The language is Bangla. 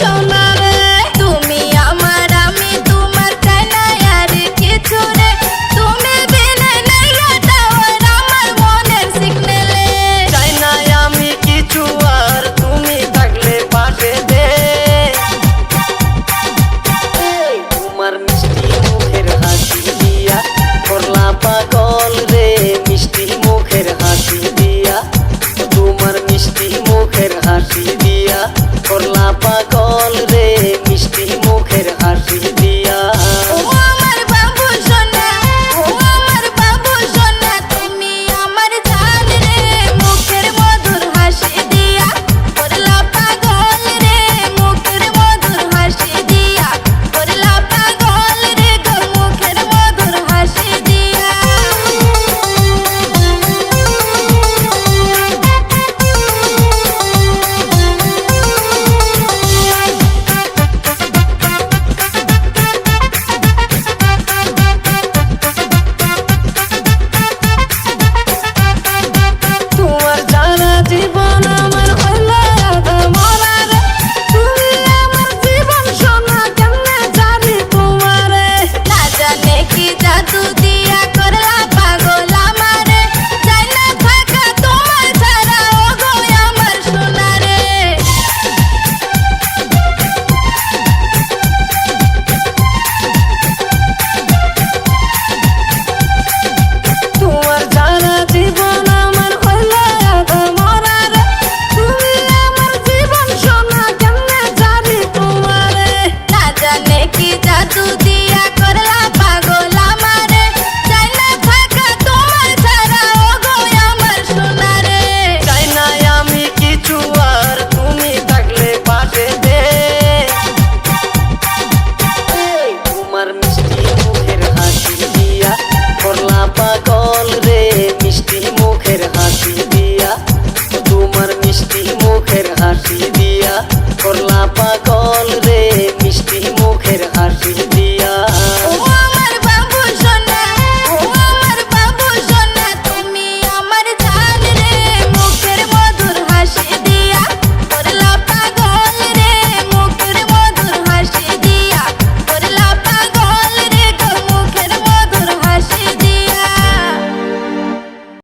ocean করলা পাগল রে মিষ্টি মুখের হাসি।